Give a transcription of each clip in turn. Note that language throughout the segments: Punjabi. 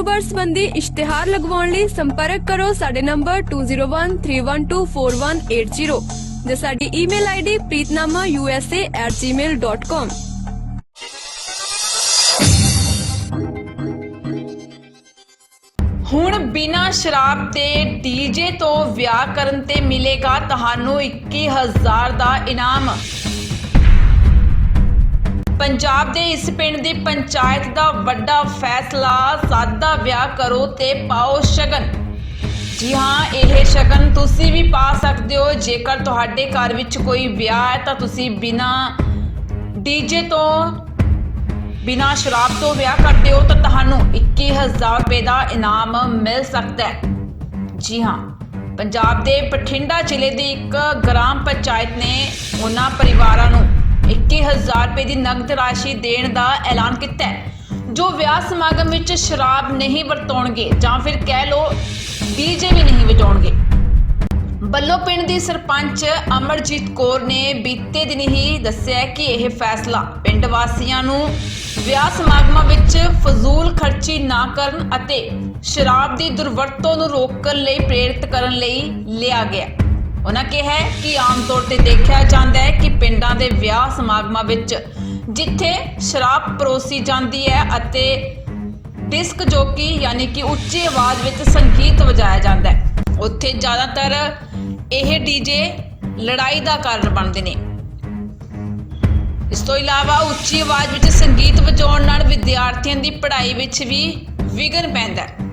ਕਾਰੋਬਾਰ ਸੰਬੰਧੀ ਇਸ਼ਤਿਹਾਰ ਲਗਵਾਉਣ ਲਈ ਸੰਪਰਕ ਕਰੋ ਸਾਡੇ ਨੰਬਰ 2013124180 ਜਾਂ ਸਾਡੀ ਈਮੇਲ ਆਈਡੀ preetnamausa@gmail.com ਹੁਣ ਬਿਨਾ ਸ਼ਰਾਬ ਤੇ ਡੀਜੇ ਤੋਂ ਵਿਆਹ ਕਰਨ ਤੇ ਮਿਲੇਗਾ ਤੁਹਾਨੂੰ 21000 ਦਾ ਇਨਾਮ। ਪੰਜਾਬ ਦੇ ਇਸ ਪਿੰਡ ਦੀ ਪੰਚਾਇਤ ਦਾ ਵੱਡਾ ਫੈਸਲਾ, ਸਾਦਾ ਵਿਆਹ ਕਰੋ ਤੇ ਪਾਓ ਸ਼ਗਨ। ਜੀ ਹਾਂ, ਇਹ ਸ਼ਗਨ ਤੁਸੀਂ ਵੀ ਪਾ ਸਕਦੇ ਹੋ। ਜੇਕਰ ਤੁਹਾਡੇ ਘਰ ਵਿੱਚ ਕੋਈ ਵਿਆਹ ਹੈ ਤਾਂ ਤੁਸੀਂ ਬਿਨਾਂ ਡੀਜੇ ਤੋਂ, ਬਿਨਾਂ ਸ਼ਰਾਬ ਤੋਂ ਵਿਆਹ ਕਰਦੇ ਹੋ ਤਾਂ ਤੁਹਾਨੂੰ 21000 ਰੁਪਏ ਦਾ ਇਨਾਮ ਮਿਲ ਸਕਦਾ ਹੈ। ਜੀ ਹਾਂ, ਪੰਜਾਬ ਦੇ ਬਠਿੰਡਾ ਜ਼ਿਲ੍ਹੇ ਦੀ ਇੱਕ ਗ੍ਰਾਮ ਪੰਚਾਇਤ ਨੇ ਉਹਨਾਂ ਪਰਿਵਾਰਾਂ ਨੂੰ 21000 ਰੁਪਏ ਦੀ ਨਗਦ ਰਾਸ਼ੀ ਦੇਣ ਦਾ ਐਲਾਨ ਕੀਤਾ ਹੈ। ਜੋ ਵਿਆਹ ਸਮਾਗਮ ਵਿੱਚ ਸ਼ਰਾਬ ਨਹੀਂ ਵਰਤੋਣਗੇ ਜਾਂ ਫਿਰ ਕਹਿ ਲਓ ਡੀਜੇ ਵੀ ਨਹੀਂ ਵਜਾਉਣਗੇ। ਬੱਲੋ ਪਿੰਡ ਦੀ ਸਰਪੰਚ ਅਮਰਜੀਤ ਕੌਰ ਨੇ ਬੀਤੇ ਦਿਨ ਹੀ ਦੱਸਿਆ ਕਿ ਇਹ ਫੈਸਲਾ ਪਿੰਡ ਵਾਸੀਆਂ ਨੂੰ ਵਿਆਹ ਸਮਾਗਮਾਂ ਵਿੱਚ ਫਜ਼ੂਲ ਖਰਚੀ ਨਾ ਕਰਨ ਅਤੇ ਸ਼ਰਾਬ ਦੀ ਦੁਰਵਰਤੋਂ ਨੂੰ ਰੋਕਣ ਲਈ ਪ੍ਰੇਰਿਤ ਕਰਨ ਲਈ ਲਿਆ ਗਿਆ ਉਹਨਾਂ ਕਿਹਾ ਕਿ ਆਮ ਤੌਰ ਤੇ ਦੇਖਿਆ ਜਾਂਦਾ ਹੈ ਕਿ ਪਿੰਡਾਂ ਦੇ ਵਿਆਹ ਸਮਾਗਮਾਂ ਵਿੱਚ ਜਿੱਥੇ ਸ਼ਰਾਬ ਪਰੋਸੀ ਜਾਂਦੀ ਹੈ ਅਤੇ ਡਿਸਕ ਜੋਕੀ ਯਾਨੀ ਕਿ ਉੱਚੀ ਆਵਾਜ਼ ਵਿੱਚ ਸੰਗੀਤ ਵਜਾਇਆ ਜਾਂਦਾ ਹੈ। ਉੱਥੇ ਜ਼ਿਆਦਾਤਰ ਇਹ ਡੀਜੇ ਲੜਾਈ ਦਾ ਕਾਰਨ ਬਣਦੇ ਨੇ। ਇਸ ਤੋਂ ਇਲਾਵਾ ਉੱਚੀ ਆਵਾਜ਼ ਵਿੱਚ ਸੰਗੀਤ ਵਜਾਉਣ ਨਾਲ ਵਿਦਿਆਰਥੀਆਂ ਦੀ ਪੜ੍ਹਾਈ ਵਿੱਚ ਵੀ ਵਿਘਨ ਪੈਂਦਾ ਹੈ।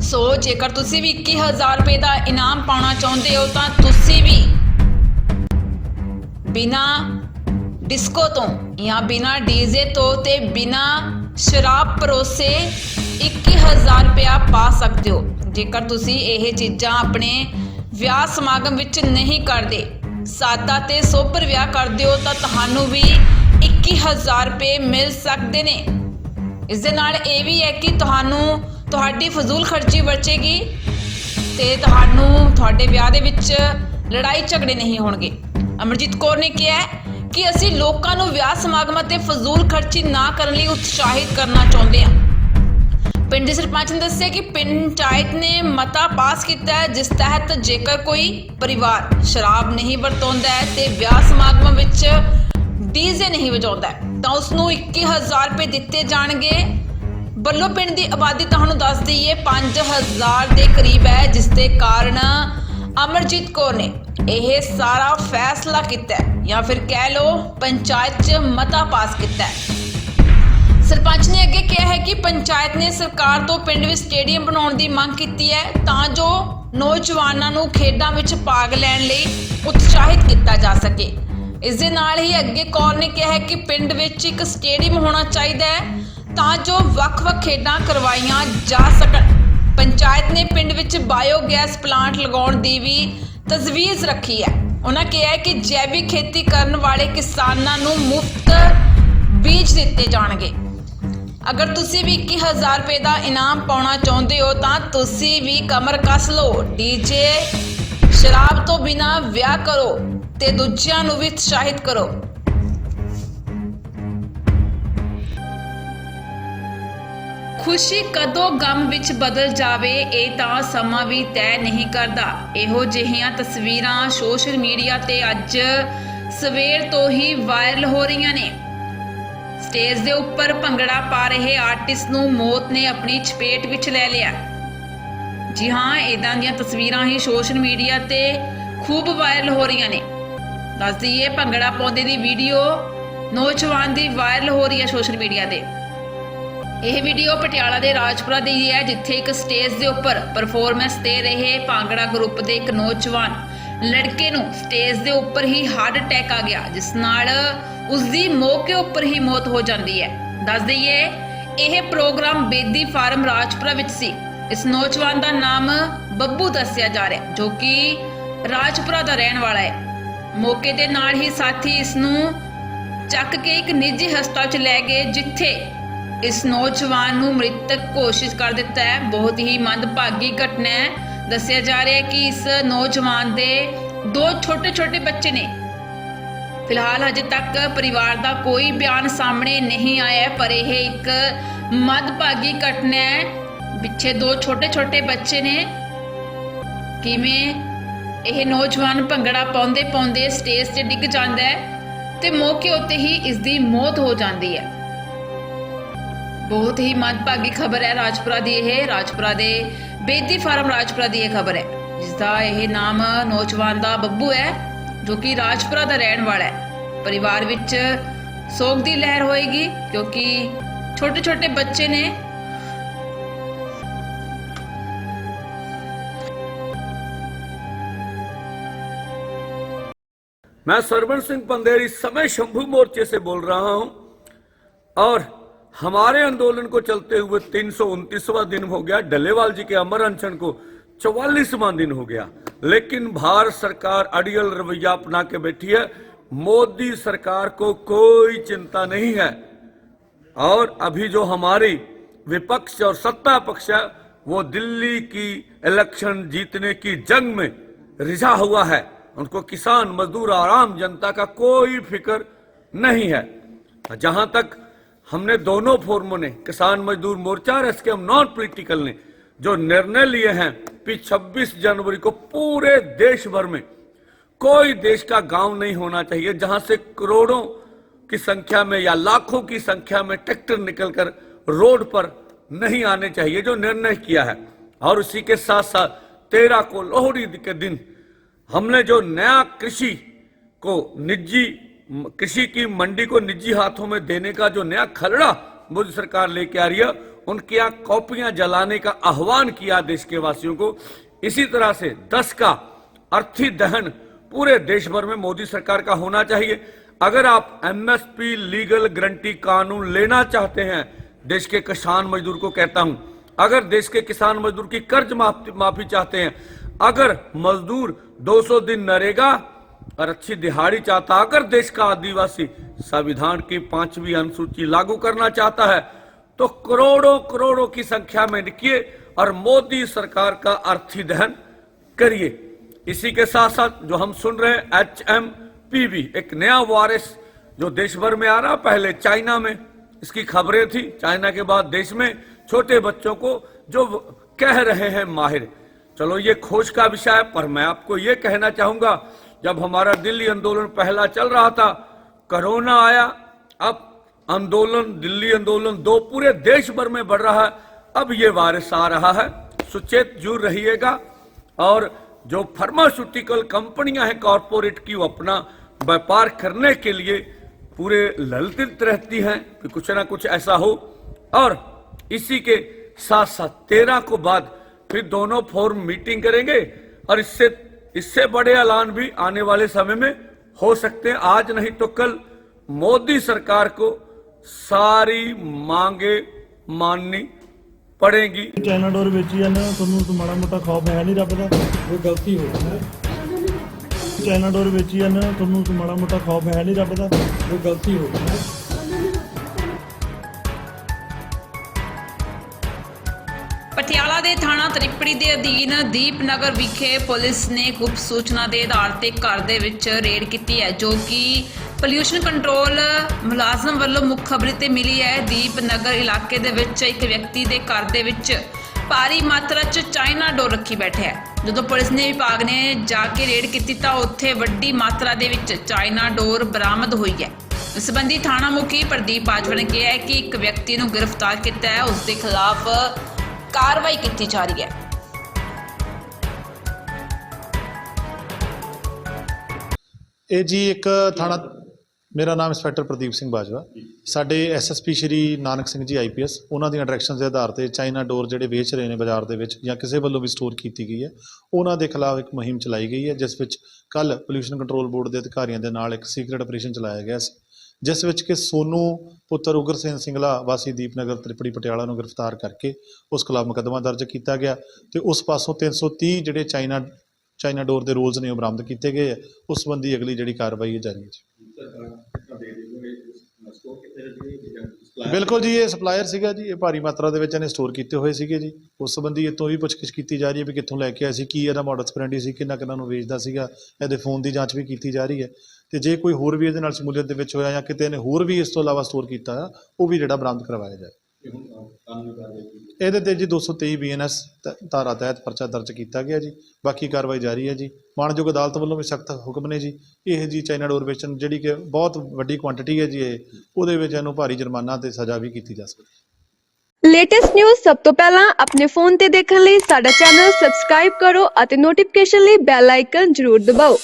ਸੋ ਜੇਕਰ ਤੁਸੀਂ ਵੀ 21000 ਰੁਪਏ ਦਾ ਇਨਾਮ ਪਾਉਣਾ ਚਾਹੁੰਦੇ ਹੋ, ਤਾਂ ਤੁਸੀਂ ਵੀ ਬਿਨਾ ਡਿਸਕੋ ਤੋਂ ਜਾਂ ਬਿਨਾ ਡੀਜ਼ੇ ਤੋਂ ਤੇ ਬਿਨਾ ਸ਼ਰਾਬ ਪਰੋਸੇ 21000 ਰੁਪਇਆ ਪਾ ਸਕਦੇ ਹੋ। ਜੇਕਰ ਤੁਸੀਂ ਇਹ ਚੀਜ਼ਾਂ ਆਪਣੇ ਵਿਆਹ ਸਮਾਗਮ ਵਿੱਚ ਨਹੀਂ ਕਰਦੇ, ਸਾਦਾ ਤੇ ਸੋਪਰ ਵਿਆਹ ਕਰਦੇ ਹੋ, ਤਾਂ ਤੁਹਾਨੂੰ ਵੀ 21000 ਰੁਪਏ ਮਿਲ ਸਕਦੇ ਨੇ। ਇਸ ਦੇ ਨਾਲ ਇਹ ਵੀ ਹੈ ਕਿ ਤੁਹਾਨੂੰ ਤੁਹਾਡੀ ਫਜ਼ੂਲ ਖਰਚੀ ਬਚੇਗੀ ਤੇ ਤੁਹਾਨੂੰ ਤੁਹਾਡੇ ਵਿਆਹ ਦੇ ਵਿੱਚ ਲੜਾਈ ਝਗੜੇ ਨਹੀਂ ਹੋਣਗੇ। ਅਮਰਜੀਤ ਕੌਰ ਨੇ ਕਿਹਾ ਕਿ ਅਸੀਂ ਲੋਕਾਂ ਨੂੰ ਵਿਆਹ ਸਮਾਗਮਾਂ ਤੇ ਫਜ਼ੂਲ ਖਰਚੀ ਨਾ ਕਰਨ ਲਈ ਉਤਸ਼ਾਹਿਤ ਕਰਨਾ ਚਾਹੁੰਦੇ ਹਾਂ। ਪਿੰਡ ਦੇ ਸਰਪੰਚ ਨੇ ਦੱਸਿਆ ਕਿ ਪੰਚਾਇਤ ਨੇ ਮਤਾ ਪਾਸ ਕੀਤਾ ਹੈ, ਜਿਸ ਤਹਿਤ ਜੇਕਰ ਕੋਈ ਪਰਿਵਾਰ ਸ਼ਰਾਬ ਨਹੀਂ ਵਰਤੋਂਦਾ ਹੈ ਤੇ ਵਿਆਹ ਸਮਾਗਮਾਂ ਵਿੱਚ ਡੀਜ਼ੇ ਨਹੀਂ ਵਜਾਉਂਦਾ ਤਾਂ ਉਸ ਨੂੰ 21000 ਰੁਪਏ ਦਿੱਤੇ ਜਾਣਗੇ। ਬੱਲੋ ਪਿੰਡ ਦੀ ਆਬਾਦੀ ਤੁਹਾਨੂੰ ਦੱਸ ਦਈਏ 5000 ਦੇ ਕਰੀਬ ਹੈ, ਜਿਸ ਦੇ ਕਾਰਨ ਅਮਰਜੀਤ ਕੌਰ ਨੇ ਇਹ ਸਾਰਾ ਫੈਸਲਾ ਕੀਤਾ ਜਾਂ ਫਿਰ ਕਹਿ ਲਓ ਪੰਚਾਇਤ 'ਚ ਮਤਾ ਪਾਸ ਕੀਤਾ ਸਰਪੰਚ ਨੇ ਅੱਗੇ ਕਿਹਾ ਹੈ ਕਿ ਪੰਚਾਇਤ ਨੇ ਸਰਕਾਰ ਤੋਂ ਪਿੰਡ ਵਿੱਚ ਸਟੇਡੀਅਮ ਬਣਾਉਣ ਦੀ ਮੰਗ ਕੀਤੀ ਹੈ, ਤਾਂ ਜੋ ਨੌਜਵਾਨਾਂ ਨੂੰ ਖੇਡਾਂ ਵਿੱਚ ਭਾਗ ਲੈਣ ਲਈ ਉਤਸ਼ਾਹਿਤ ਕੀਤਾ ਜਾ ਸਕੇ। ਇਸ ਦੇ ਨਾਲ ਹੀ ਅੱਗੇ ਕੌਰ ਨੇ ਕਿਹਾ ਹੈ ਕਿ ਪਿੰਡ ਵਿੱਚ ਇੱਕ ਸਟੇਡੀਅਮ ਹੋਣਾ ਚਾਹੀਦਾ ਹੈ ਤਾਂ ਜੋ ਵੱਖ-ਵੱਖ ਖੇਡਾਂ ਕਰਵਾਈਆਂ ਜਾ ਸਕਣ। ਪੰਚਾਇਤ ਨੇ ਪਿੰਡ ਵਿੱਚ ਬਾਇਓ ਗੈਸ ਪਲਾਂਟ ਲਗਾਉਣ ਦੀ ਵੀ ਤਜਵੀਜ਼ ਰੱਖੀ ਹੈ। ਉਹਨਾਂ ਕਿਹਾ ਕਿ ਜੈਵਿਕ ਖੇਤੀ ਕਰਨ ਵਾਲੇ ਕਿਸਾਨਾਂ ਨੂੰ ਮੁਫਤ ਬੀਜ ਦਿੱਤੇ ਜਾਣਗੇ। ਅਗਰ ਤੁਸੀਂ ਵੀ 21000 ਰੁਪਏ ਦਾ ਇਨਾਮ ਪਾਉਣਾ ਚਾਹੁੰਦੇ ਹੋ, ਤਾਂ ਤੁਸੀਂ ਵੀ ਕਮਰ ਕੱਸ ਲਓ। ਡੀਜੇ ਸ਼ਰਾਬ ਤੋਂ ਬਿਨਾ ਵਿਆਹ ਕਰੋ ਤੇ ਦੂਜਿਆਂ ਨੂੰ ਵੀ ਉਤਸ਼ਾਹਿਤ ਕਰੋ। ਖੁਸ਼ੀ ਕਦੋਂ ਗਮ ਵਿੱਚ ਬਦਲ ਜਾਵੇ, ਇਹ ਤਾਂ ਸਮਾਂ ਵੀ ਤੈਅ ਨਹੀਂ ਕਰਦਾ। ਇਹੋ ਜਿਹੀਆਂ ਤਸਵੀਰਾਂ ਸੋਸ਼ਲ ਮੀਡੀਆ ਤੇ ਅੱਜ ਸਵੇਰ ਤੋਂ ਹੀ ਵਾਇਰਲ ਹੋ ਰਹੀਆਂ ਨੇ। ਸਟੇਜ ਦੇ ਉੱਪਰ ਭੰਗੜਾ ਪਾ ਰਹੇ ਆਰਟਿਸਟ ਨੂੰ ਮੌਤ ਨੇ ਆਪਣੀ ਚਪੇਟ ਵਿੱਚ ਲੈ ਲਿਆ। ਜੀ ਹਾਂ ਇਦਾਂ ਦੀਆਂ ਤਸਵੀਰਾਂ ਹੀ ਸੋਸ਼ਲ ਮੀਡੀਆ ਤੇ ਖੂਬ ਵਾਇਰਲ ਹੋ ਰਹੀਆਂ ਨੇ। ਦੱਸ ਦਈਏ, ਭੰਗੜਾ ਪਾਉਂਦੇ ਦੀ ਵੀਡੀਓ ਨੌਜਵਾਨ ਦੀ ਵਾਇਰਲ ਹੋ ਰਹੀ ਹੈ ਸੋਸ਼ਲ ਮੀਡੀਆ ਤੇ। ਇਹ ਵੀਡੀਓ ਪਟਿਆਲਾ ਦੇ ਰਾਜਪੁਰਾ ਦੀ ਹੈ, ਜਿੱਥੇ ਇੱਕ ਸਟੇਜ ਦੇ ਉੱਪਰ ਪਰਫਾਰਮੈਂਸ ਦੇ ਰਹੇ ਭਾਂਗੜਾ ਗਰੁੱਪ ਦੇ ਇੱਕ ਨੌਜਵਾਨ ਲੜਕੇ ਨੂੰ ਸਟੇਜ ਦੇ ਉੱਪਰ ਹੀ ਹਾਰਟ ਅਟੈਕ ਆ ਗਿਆ, ਜਿਸ ਨਾਲ ਉਸ ਦੀ ਮੌਕੇ ਉੱਪਰ ਹੀ ਮੌਤ ਹੋ ਜਾਂਦੀ ਹੈ। ਦੱਸ ਦਈਏ, ਇਹ ਪ੍ਰੋਗਰਾਮ ਬੇਦੀ ਫਾਰਮ ਰਾਜਪੁਰਾ ਵਿੱਚ ਸੀ। ਇਸ ਨੌਜਵਾਨ ਦਾ ਨਾਮ ਬੱਬੂ ਦੱਸਿਆ ਜਾ ਰਿਹਾ, ਜੋ ਕਿ ਰਾਜਪੁਰਾ ਦਾ ਰਹਿਣ ਵਾਲਾ ਹੈ। ਮੌਕੇ ਦੇ ਨਾਲ ਹੀ ਸਾਥੀ ਇਸ ਨੂੰ ਚੱਕ ਕੇ ਇੱਕ ਨਿੱਜੀ ਹਸਪਤਾਲ 'ਚ ਲੈ ਗਏ, ਜਿੱਥੇ ਇਸ ਨੌਜਵਾਨ ਨੂੰ ਮ੍ਰਿਤਕ ਘੋਸ਼ਿਤ ਕਰ ਦਿੱਤਾ ਹੈ। ਬਹੁਤ ਹੀ ਮੰਦਭਾਗੀ ਘਟਨਾ ਹੈ। ਦੱਸਿਆ ਜਾ ਰਿਹਾ ਹੈ ਕਿ ਇਸ ਨੌਜਵਾਨ ਦੇ ਦੋ ਛੋਟੇ-ਛੋਟੇ ਬੱਚੇ ਨੇ। ਫਿਲਹਾਲ ਹਜੇ ਤੱਕ ਪਰਿਵਾਰ ਦਾ ਕੋਈ ਬਿਆਨ ਸਾਹਮਣੇ ਨਹੀਂ ਆਇਆ ਪਰ ਇਹ ਇੱਕ ਮੰਦਭਾਗੀ ਘਟਨਾ ਹੈ। ਪਿੱਛੇ ਦੋ ਛੋਟੇ-ਛੋਟੇ ਬੱਚੇ ਨੇ। ਕਿਵੇਂ ਇਹ ਨੌਜਵਾਨ ਭੰਗੜਾ ਪਾਉਂਦੇ ਪਾਉਂਦੇ ਸਟੇਜ ਤੇ ਡਿੱਗ ਜਾਂਦਾ ਹੈ ਤੇ ਮੌਕੇ ਉੱਤੇ ਹੀ ਇਸ ਦੀ ਮੌਤ ਹੋ ਜਾਂਦੀ ਹੈ। ਬਹੁਤ ਹੀ ਮੰਦਭਾਗੀ ਖਬਰ ਹੈ ਰਾਜਪੁਰਾ ਦੀ ਇਹ ਰਾਜਪੁਰਾ ਦੇ ਬੇਦੀ ਫਾਰਮ ਰਾਜਪੁਰਾ ਦੀ ਇਹ ਖਬਰ ਹੈ ਜਿਸ ਦਾ ਇਹ ਨਾਮ ਨੌਜਵਾਨ ਦਾ ਬੱਬੂ ਹੈ ਜੋ ਕਿ ਰਾਜਪੁਰਾ ਦਾ ਰਹਿਣ ਵਾਲਾ ਹੈ ਪਰਿਵਾਰ ਵਿੱਚ ਸੋਗ ਦੀ ਲਹਿਰ ਹੋਏਗੀ ਕਿਉਂਕਿ ਛੋਟੇ ਛੋਟੇ ਬੱਚੇ ਨੇ मैं सरवण सिंह पंदेर इस समय शंभू मोर्चे से बोल रहा हूं और हमारे आंदोलन को चलते हुए तीन दिन हो गया, डलेवाल जी के अमर अनशन को चौवालीसवा दिन हो गया। लेकिन भारत सरकार अड़ियल रवैया अपना के बैठी है, मोदी सरकार को कोई चिंता नहीं है। और अभी जो हमारी विपक्ष और सत्ता पक्ष है, वो दिल्ली की इलेक्शन जीतने की जंग में रिझा हुआ है। उनको किसान, मजदूर और आम जनता का कोई फ़िक्र नहीं है। जहाँ तक हमने दोनों फोरमों ने, किसान मजदूर मोर्चा और इसके हम नॉन पॉलिटिकल ने, जो निर्णय लिए हैं कि 26 जनवरी को पूरे देश भर में, कोई देश का गाँव नहीं होना चाहिए, जहाँ से करोड़ों की संख्या में या लाखों की संख्या में ट्रैक्टर निकलकर रोड पर नहीं आने चाहिए, जो निर्णय किया है। और उसी के साथ साथ तेरह को लोहड़ी के दिन हमने जो नया कृषि को निजी कृषि की मंडी को निजी हाथों में देने का जो नया खलड़ा मोदी सरकार लेके आ रही है, उनके यहाँ कॉपियाँ जलाने का आह्वान किया देश के वासियों को। इसी तरह से दस का अर्थी दहन पूरे देश भर में मोदी सरकार का होना चाहिए। अगर आप एमएसपी लीगल गारंटी कानून लेना चाहते हैं, देश के किसान मजदूर को कहता हूँ, अगर देश के किसान मजदूर की कर्ज माफ़ी चाहते हैं, अगर मजदूर 200 दिन नरेगा और अच्छी दिहाड़ी चाहता अगर देश का आदिवासी संविधान की पांचवी अनुसूची लागू करना चाहता है तो करोड़ों करोड़ों की संख्या में निकिए और मोदी सरकार का अर्थी दहन करिए। इसी के साथ साथ जो हम सुन रहे एच एम पी वी एक नया वायरस जो देश भर में आ रहा पहले चाइना में। इसकी खबरें थी, चाइना के बाद देश में छोटे बच्चों को जो कह रहे हैं माहिर। चलो ये खोज का विषय है, पर मैं आपको ये कहना चाहूँगा जब हमारा दिल्ली आंदोलन पहला चल रहा था, कोरोना आया, अब आंदोलन, दिल्ली आंदोलन दो पूरे देश भर में बढ़ रहा है। अब ये वायरस आ रहा है। सुचेत जुड़ रहिएगा। और जो फार्मास्यूटिकल कंपनियाँ हैं कॉरपोरेट की, वो अपना व्यापार करने के लिए पूरे ललचित रहती हैं, कि कुछ ना कुछ ऐसा हो। और इसी के साथ साथ तेरह को बाद फिर दोनों फोरम मीटिंग करेंगे। और इससे इससे बड़े ऐलान भी आने वाले समय में हो सकते हैं आज नहीं तो कल मोदी सरकार को सारी मांगे माननी पड़ेगी ਚਾਈਨਾ ਡੋਰ ਵੇਚੀ ਜਾਂਦੇ ਹੋ ਤੁਹਾਨੂੰ ਤਾਂ ਮਾੜਾ ਮੋਟਾ ਖੌਫ ਹੈ ਨਹੀਂ ਰੱਬ ਦਾ ਉਹ ਗਲਤੀ ਹੋ ਗਈ ਚਾਈਨਾ ਡੋਰ ਵੇਚੀ ਜਾਂਦੇ ਹੋ ਤੁਹਾਨੂੰ ਤਾਂ ਮਾੜਾ ਮੋਟਾ ਖੌਫ ਹੈ ਨਹੀਂ ਰੱਬ ਦਾ ਉਹ ਗਲਤੀ ਹੋ ਪਟਿਆਲਾ ਦੇ ਥਾਣਾ ਤ੍ਰਿਪੜੀ ਦੇ ਅਧੀਨ ਦੀਪਨਗਰ ਵਿਖੇ ਪੁਲਿਸ ਨੇ ਗੁਪਤ ਸੂਚਨਾ ਦੇ ਆਧਾਰ ਤੇ ਘਰ ਦੇ ਵਿੱਚ ਰੇਡ ਕੀਤੀ ਹੈ, ਜੋ ਕਿ ਪੋਲਿਊਸ਼ਨ ਕੰਟਰੋਲ ਮੁਲਾਜ਼ਮ ਵੱਲੋਂ ਮੁੱਖ ਖਬਰ ਤੇ ਮਿਲੀ ਹੈ। ਦੀਪਨਗਰ ਇਲਾਕੇ ਦੇ ਵਿੱਚ ਇੱਕ ਵਿਅਕਤੀ ਦੇ ਘਰ ਦੇ ਵਿੱਚ ਭਾਰੀ ਮਾਤਰਾ 'ਚ ਚਾਈਨਾ ਡੋਰ ਰੱਖੀ ਬੈਠਿਆ ਹੈ। ਜਦੋਂ ਪੁਲਿਸ ਨੇ ਵਿਭਾਗ ਨੇ ਜਾ ਕੇ ਰੇਡ ਕੀਤੀ ਤਾਂ ਉੱਥੇ ਵੱਡੀ ਮਾਤਰਾ ਦੇ ਵਿੱਚ ਚਾਈਨਾ ਡੋਰ ਬਰਾਮਦ ਹੋਈ ਹੈ। ਇਸ ਸੰਬੰਧੀ ਥਾਣਾ ਮੁਖੀ ਪ੍ਰਦੀਪ ਬਾਜਵਾ ਨੇ ਕਿਹਾ ਹੈ ਕਿ ਇੱਕ ਵਿਅਕਤੀ ਨੂੰ ਗ੍ਰਿਫਤਾਰ ਕੀਤਾ ਹੈ। ਉਸ ਦੇ ਖਿਲਾਫ ਕਾਰਵਾਈ ਕੀਤੀ ਜਾ ਰਹੀ ਹੈ। ਇਹ ਜੀ ਇੱਕ ਥਾਣਾ ਮੇਰਾ ਨਾਮ ਇੰਸਪੈਕਟਰ ਪ੍ਰਦੀਪ ਸਿੰਘ ਬਾਜਵਾ। ਸਾਡੇ ਐਸਐਸਪੀ ਸ਼੍ਰੀ ਨਾਨਕ ਸਿੰਘ ਜੀ ਆਈਪੀਐਸ ਉਹਨਾਂ ਦੀਆਂ ਡਾਇਰੈਕਸ਼ਨਸ ਦੇ ਆਧਾਰ ਤੇ ਚਾਈਨਾ ਡੋਰ ਜਿਹੜੇ ਵੇਚ ਰਹੇ ਨੇ ਬਾਜ਼ਾਰ ਦੇ ਵਿੱਚ ਜਾਂ ਕਿਸੇ ਵੱਲੋਂ ਵੀ ਸਟੋਰ ਕੀਤੀ ਗਈ ਹੈ, ਉਹਨਾਂ ਦੇ ਖਿਲਾਫ ਇੱਕ ਮੁਹਿੰਮ ਚਲਾਈ ਗਈ ਹੈ, ਜਿਸ ਵਿੱਚ ਕੱਲ ਪੋਲਿਊਸ਼ਨ ਕੰਟਰੋਲ ਬੋਰਡ ਦੇ ਅਧਿਕਾਰੀਆਂ ਦੇ ਨਾਲ ਇੱਕ ਸੀਕ੍ਰੀਟ ਆਪਰੇਸ਼ਨ ਚਲਾਇਆ ਗਿਆ ਸੀ, ਜਿਸ ਵਿੱਚ ਕਿ ਸੋਨੂ ਪੁੱਤਰ ਉਗਰਸੇਨ ਸਿੰਘ ਸਿੰਗਲਾ ਵਾਸੀ ਦੀਪਨਗਰ ਤ੍ਰਿਪੜੀ ਪਟਿਆਲਾ ਨੂੰ ਗ੍ਰਿਫਤਾਰ ਕਰਕੇ ਉਸ ਖਿਲਾਫ ਮੁਕੱਦਮਾ ਦਰਜ ਕੀਤਾ ਗਿਆ ਤੇ ਉਸ ਪਾਸੋਂ 330 ਜਿਹੜੇ ਚਾਈਨਾ ਚਾਈਨਾ ਡੋਰ ਦੇ ਰੂਲਸ ਨੇ ਉਹ ਬਰਾਮਦ ਕੀਤੇ ਗਏ ਹੈ, ਉਸ ਸੰਬੰਧੀ ਅਗਲੀ ਜਿਹੜੀ ਕਾਰਵਾਈ ਹੈ, ਜਾਰੀ ਹੈ ਬਿਲਕੁਲ ਜੀ, ਇਹ ਸਪਲਾਇਰ ਸੀਗਾ ਜੀ, ਇਹ ਭਾਰੀ ਮਾਤਰਾ ਦੇ ਵਿੱਚ ਇਹਨੇ ਸਟੋਰ ਕੀਤੇ ਹੋਏ ਸੀਗੇ ਜੀ। ਉਸ ਸੰਬੰਧੀ ਇਹ ਵੀ ਪੁੱਛਗਿੱਛ ਕੀਤੀ ਜਾ ਰਹੀ ਹੈ ਵੀ ਕਿੱਥੋਂ ਲੈ ਕੇ ਆਇਆ ਸੀ, ਕੀ ਇਹਦਾ ਮਾਡਲ ਸਪਰੈਂਡੀ ਸੀ, ਕਿੰਨਾ ਕਿੰਨਾ ਨੂੰ ਵੇਚਦਾ ਸੀਗਾ, ਇਹਦੇ ਫੋਨ ਦੀ ਜਾਂਚ ਵੀ ਕੀਤੀ ਜਾ ਰਹੀ ਹੈ। ਤੇ ਜੇ ਕੋਈ ਹੋਰ ਵੀ ਇਹਦੇ ਨਾਲ ਸ਼ਮੂਲੀਅਤ ਦੇ ਵਿੱਚ ਹੋਇਆ ਜਾਂ ਕਿਤੇ ਇਹਨੇ ਹੋਰ ਵੀ ਇਸ ਤੋਂ ਇਲਾਵਾ ਸਟੋਰ ਕੀਤਾ ਆ ਉਹ ਵੀ ਜਿਹੜਾ ਬਰਾਮਦ ਕਰਵਾਇਆ ਜਾਏ। ਇਹਦੇ ਤੇ ਜੀ 223 ਬੀਐਨਐਸ ਧਾਰਾ ਤਹਿਤ ਪਰਚਾ ਦਰਜ ਕੀਤਾ ਗਿਆ ਜੀ। ਬਾਕੀ ਕਾਰਵਾਈ ਜਾਰੀ ਹੈ ਜੀ। ਮਾਣਯੋਗ ਅਦਾਲਤ ਵੱਲੋਂ ਵੀ ਸਖਤ ਹੁਕਮ ਨੇ ਜੀ। ਇਹ ਜੀ ਚਾਈਨਾ ਡੋਰ ਵੇਚਣ ਜਿਹੜੀ ਕਿ ਬਹੁਤ ਵੱਡੀ ਕੁਆਂਟੀਟੀ ਹੈ ਜੀ ਇਹ, ਉਹਦੇ ਵਿੱਚ ਇਹਨੂੰ ਭਾਰੀ ਜੁਰਮਾਨਾ ਤੇ ਸਜ਼ਾ ਵੀ ਕੀਤੀ ਜਾ ਸਕਦੀ ਲੇਟੈਸਟ ਨਿਊਜ਼ ਸਭ ਤੋਂ ਪਹਿਲਾਂ ਆਪਣੇ ਫੋਨ ਤੇ ਦੇਖਣ ਲਈ ਸਾਡਾ ਚੈਨਲ ਸਬਸਕ੍ਰਾਈਬ ਕਰੋ ਅਤੇ ਨੋਟੀਫਿਕੇਸ਼ਨ ਲਈ ਬੈਲ ਆਈਕਨ ਜ਼ਰੂਰ ਦਬਾਓ।